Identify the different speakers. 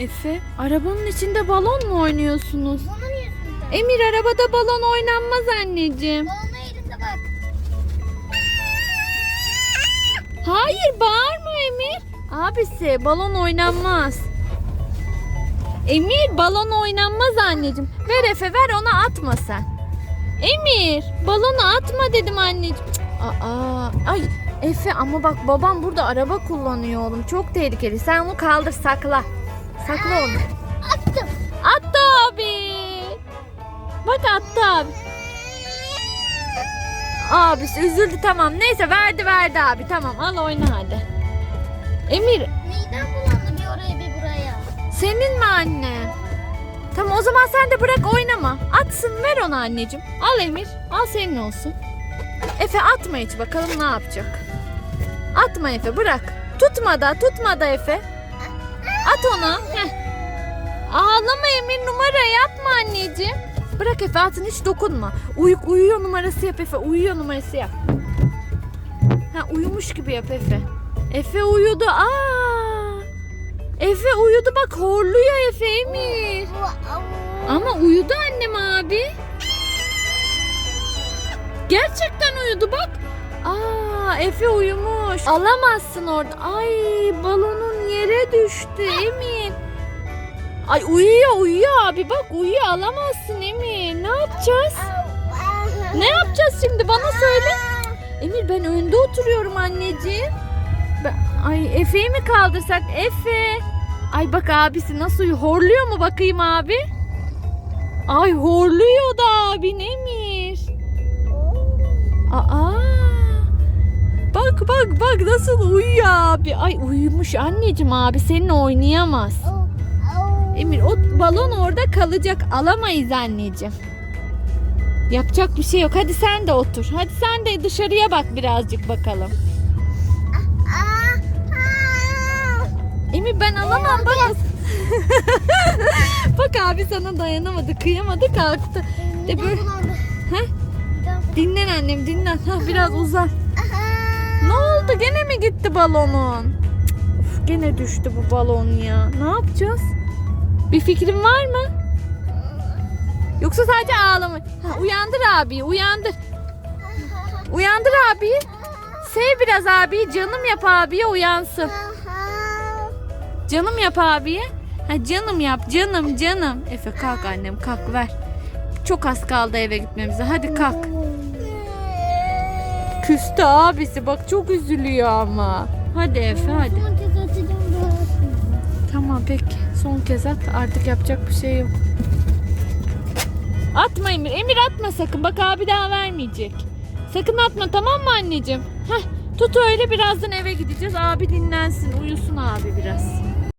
Speaker 1: Efe, arabanın içinde balon mu oynuyorsunuz?
Speaker 2: Bunun yüzünden.
Speaker 1: Emir arabada balon oynanmaz anneciğim.
Speaker 2: Balonu elimde bak.
Speaker 1: Hayır bağırma Emir. Abisi balon oynanmaz. Emir balon oynanmaz anneciğim. Ver Efe ver ona atma sen. Emir balonu atma dedim anneciğim. Cık, Aa, ay Efe ama bak babam burada araba kullanıyor oğlum. Çok tehlikeli. Sen onu kaldır sakla. Sakla onu.
Speaker 2: Attım.
Speaker 1: Attı abi. Bak attı abi. Abisi üzüldü tamam. Neyse verdi verdi abi. Tamam al oyna hadi. Emir
Speaker 2: Midem bulandı bir oraya bir buraya.
Speaker 1: senin mi anne? Tamam o zaman sen de bırak oynama. Atsın ver onu anneciğim. Al Emir. Al senin olsun. Efe atma hiç bakalım ne yapacak. Atma Efe bırak. Tutma da tutma da Efe. At onu. Heh. Ağlama Emir numara yapma anneciğim. Bırak Efe atın hiç dokunma. Uy uyuyor numarası yap Efe. Uyuyor numarası yap. Ha uyumuş gibi yap Efe. Efe uyudu. Aa! Efe uyudu bak horluyor Efe Emir. Ama uyudu annem abi. Gerçekten uyudu bak. Aa Efe uyumuş. Alamazsın orada. Ay balonun yere düştü Emin. Ay uyuyor uyuyor abi bak uyuyor alamazsın Emir. Ne yapacağız? Ne yapacağız şimdi bana söyle. Emir ben önde oturuyorum anneciğim. Ben- ay Efe'yi mi kaldırsak? Efe. Ay bak abisi nasıl uyuyor? Horluyor mu bakayım abi? Ay horluyor da abin Emir. Aa. Bak bak bak nasıl uyuyor abi. Ay uyumuş anneciğim abi seninle oynayamaz. Emir o balon orada kalacak. Alamayız anneciğim. Yapacak bir şey yok. Hadi sen de otur. Hadi sen de dışarıya bak birazcık bakalım. Emir ben alamam bak. bak abi sana dayanamadı, kıyamadı, kalktı. De böyle Heh. dinlen annem dinlen. Ha biraz uzan. Oldu? Gene mi gitti balonun? Of, gene düştü bu balon ya. Ne yapacağız? Bir fikrin var mı? Yoksa sadece ağlama. Ha, uyandır abi, uyandır. Uyandır abi. Sev biraz abi. Canım yap abiye uyansın. Canım yap abiye. Ha canım yap canım canım. Efe kalk annem kalk ver. Çok az kaldı eve gitmemize. Hadi kalk. Küstü abisi bak çok üzülüyor ama. Hadi Efe hadi. Tamam peki. Son kez at. Artık yapacak bir şey yok. Atma Emir. Emir atma sakın. Bak abi daha vermeyecek. Sakın atma tamam mı anneciğim? Heh, tut öyle birazdan eve gideceğiz. Abi dinlensin. Uyusun abi biraz.